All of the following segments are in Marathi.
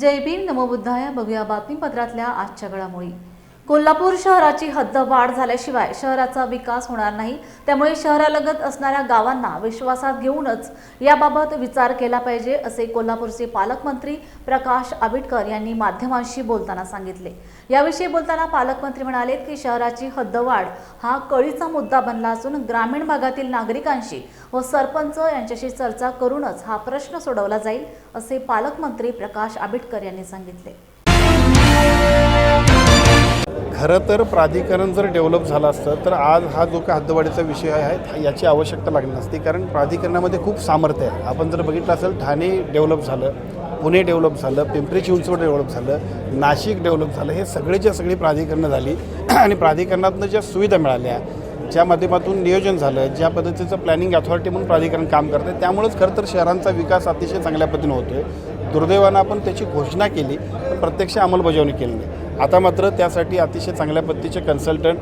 जय भीम नमो बुद्धाय. बघूया बातमीपत्रातल्या आजच्या घडामोडी. कोल्हापूर शहराची हद्दवाढ झाल्याशिवाय शहराचा विकास होणार नाही. त्यामुळे शहरालगत असणाऱ्या गावांना विश्वासात घेऊनच याबाबत विचार केला पाहिजे असे कोल्हापूरचे पालकमंत्री प्रकाश आबिटकर यांनी माध्यमांशी बोलताना सांगितले. याविषयी बोलताना पालकमंत्री म्हणाले की शहराची हद्दवाढ हा कळीचा मुद्दा बनला असून ग्रामीण भागातील नागरिकांशी व सरपंच यांच्याशी चर्चा करूनच हा प्रश्न सोडवला जाईल असे पालकमंत्री प्रकाश आबिटकर यांनी सांगितले. खरं तर प्राधिकरण जर डेव्हलप झालं असतं तर आज हा जो काय हद्दवाढीचा विषय आहे याची आवश्यकता लागली नसती. कारण प्राधिकरणामध्ये खूप सामर्थ्य आहे. आपण जर बघितलं असेल ठाणे डेव्हलप झालं पुणे डेव्हलप झालं पिंपरी चिंचवड डेव्हलप झालं नाशिक डेव्हलप झालं हे सगळेच्या सगळी प्राधिकरणं झाली आणि प्राधिकरणातनं ज्या सुविधा मिळाल्या ज्या माध्यमातून नियोजन झालं ज्या पद्धतीचं प्लॅनिंग अथॉरिटी म्हणून प्राधिकरण काम करतं त्यामुळेच खरं तर शहरांचा विकास अतिशय चांगल्या पद्धतीने होतो आहे दुर्दैवानं आपण त्याची घोषणा केली पण प्रत्यक्ष अंमलबजावणी केली नाही. आता मात्र त्यासाठी अतिशय चांगल्या पद्धतीचे कन्सल्टंट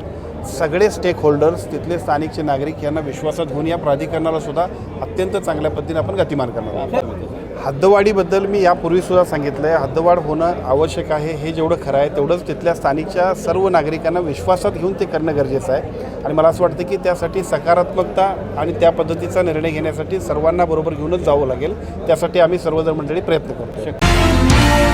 सगळे स्टेक होल्डर्स तिथले स्थानिकचे नागरिक यांना विश्वासात घेऊन या प्राधिकरणाला सुद्धा अत्यंत चांगल्या पद्धतीने आपण गतिमान करणार आहोत. हद्दवाढीबद्दल मी यापूर्वीसुद्धा सांगितलं आहे हद्दवाढ होणं आवश्यक आहे हे जेवढं खरं आहे तेवढंच तिथल्या स्थानिकच्या सर्व नागरिकांना विश्वासात घेऊन ते करणं गरजेचं आहे. आणि मला असं वाटतं की त्यासाठी सकारात्मकता आणि त्या पद्धतीचा निर्णय घेण्यासाठी सर्वांना बरोबर घेऊनच जावं लागेल. त्यासाठी आम्ही सर्वजण मंडळी प्रयत्न करू. शकतो